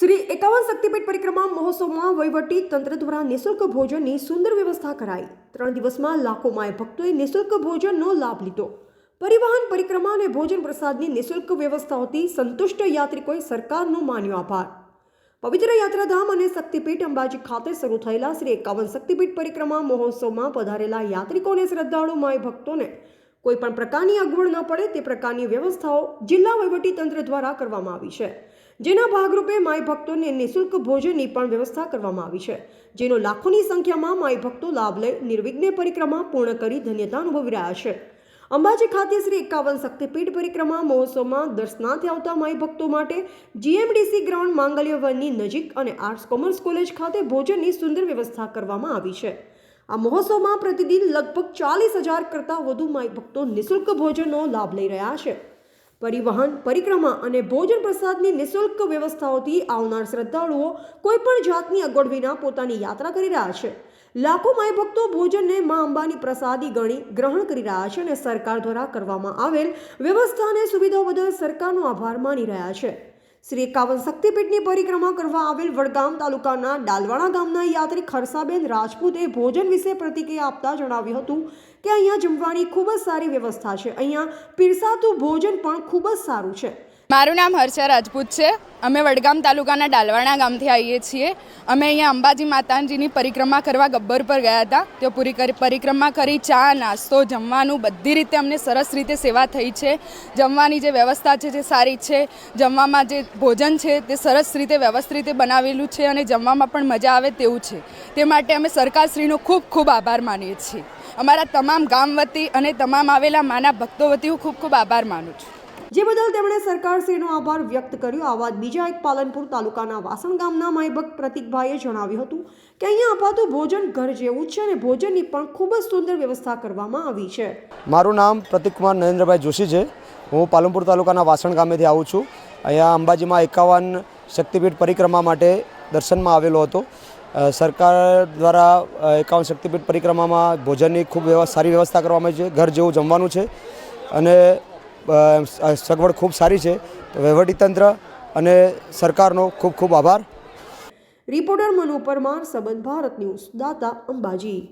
શ્રી એકાવન શક્તિપીઠ પરિક્રમા મહોત્સવમાં વહીવટી તંત્ર દ્વારા નિઃશુલ્ક ભોજનની સુંદર વ્યવસ્થા કરાઈ. ત્રણ દિવસમાં લાખો માય ભક્તોએ નિઃશુલ્ક ભોજનનો લાભ લીધો. પરિવહન પરિક્રમા અને ભોજન પ્રસાદની નિઃશુલ્ક વ્યવસ્થાઓથી સંતુષ્ટ યાત્રિકોએ સરકારનો માન્યો આભાર. પવિત્ર યાત્રાધામ અને શક્તિપીઠ અંબાજી ખાતે શરૂ થયેલા શ્રી એકાવન શક્તિપીઠ પરિક્રમા મહોત્સવમાં પધારેલા યાત્રિકો અને શ્રદ્ધાળુ માય ભક્તોને કોઈ પણ પ્રકારની અગવડ ન પડે તે પ્રકારની વ્યવસ્થાઓ જિલ્લા તંત્ર દ્વારા કરવામાં આવી છે. જેના ભાગરૂપે માય ભક્તોને નિઃશુલ્ક ભોજનની પણ વ્યવસ્થા કરવામાં આવી છે. જેનો લાખોની સંખ્યામાં માય ભક્તો લાભ લઈ નિર્વિઘ્ને પરિક્રમા પૂર્ણ કરી ધન્યતા અનુભવી રહ્યા છે. અંબાજી ખાતે શ્રી એકાવન શક્તિપીઠ પરિક્રમા મહોત્સવમાં દર્શનાર્થે આવતા માઈ ભક્તો માટે જીએમડીસી ગ્રાઉન્ડ માંગલ્ય વનની નજીક અને આર્ટ્સ કોમર્સ કોલેજ ખાતે ભોજનની સુંદર વ્યવસ્થા કરવામાં આવી છે. આ મહોત્સવમાં પ્રતિદિન લગભગ ચાલીસ હજાર કરતાં વધુ માઈ ભક્તો નિઃશુલ્ક ભોજનનો લાભ લઈ રહ્યા છે. પરિવહન, પરિક્રમા અને ભોજન પ્રસાદની નિઃશુલ્ક વ્યવસ્થાઓથી આવનાર શ્રદ્ધાળુઓ કોઈપણ જાતની અગવડ વિના પોતાની યાત્રા કરી રહ્યા છે. લાખો માય ભક્તો ભોજનને મા અંબાની પ્રસાદી ગણી ગ્રહણ કરી રહ્યા છે અને સરકાર દ્વારા કરવામાં આવેલ વ્યવસ્થા અને સુવિધાઓ બદલ સરકારનો આભાર માની રહ્યા છે. શ્રી એકાવન શક્તિપીઠની પરિક્રમા કરવા આવેલ વડગામ તાલુકાના ડાલવાણા ગામના યાત્રી ખરસાબેન રાજપૂતે ભોજન વિશે પ્રતિક્રિયા આપતા જણાવ્યું હતું કે અહીંયા જમવાની ખૂબ જ સારી વ્યવસ્થા છે. અહીંયા પીરસાતું ભોજન પણ ખૂબ જ સારું છે. મારું નામ હર્ષા રાજપૂત છે. અમે વડગામ તાલુકાના ડાલવાણા ગામથી આવીએ છીએ. અમે અહીંયા અંબાજી માતાજીની પરિક્રમા કરવા ગબ્બર પર ગયા હતા. તે પૂરી કરી, પરિક્રમા કરી, ચા, નાસ્તો, જમવાનું બધી રીતે અમને સરસ રીતે સેવા થઈ છે. જમવાની જે વ્યવસ્થા છે, જે સારી છે, જમવામાં જે ભોજન છે, તે સરસ રીતે વ્યવસ્થિત રીતે બનાવેલું છે અને જમવામાં પણ મજા આવે તેવું છે. તે માટે અમે સરકારશ્રીનો ખૂબ ખૂબ આભાર માનીએ છીએ. અમારા તમામ ગામ વતી અને તમામ આવેલા માના ભક્તો વતી હું ખૂબ ખૂબ આભાર માનું છું. જે બદલ તેમણે સરકારશ્રીનો આભાર વ્યક્ત કર્યો. આ વાત બીજા એક પાલનપુર તાલુકાના વાસણ ગામના માયભક્ત પ્રતિકભાઈએ જણાવ્યું હતું કે અહીંયા અપાતું ભોજન ઘર જેવું જ છે અને ભોજનની પણ ખૂબ જ સુંદર વ્યવસ્થા કરવામાં આવી છે. મારું નામ પ્રતિકકુમાર નરેન્દ્રભાઈ જોશી છે. હું પાલનપુર તાલુકાના વાસણ ગામેથી આવું છું. અહીંયા અંબાજીમાં એકાવન શક્તિપીઠ પરિક્રમા માટે દર્શનમાં આવેલો હતો. સરકાર દ્વારા એકાવન શક્તિપીઠ પરિક્રમામાં ભોજનની ખૂબ સારી વ્યવસ્થા કરવામાં આવી છે. ઘર જેવું જમવાનું છે. અને સગવડ ખૂબ સારી છે. વહીવટી વહીવટીતંત્ર અને સરકારનો ખૂબ ખૂબ આભાર. રિપોર્ટર મનુ પરમાર સંબંધ ભારત ન્યૂઝ, દાતા અંબાજી.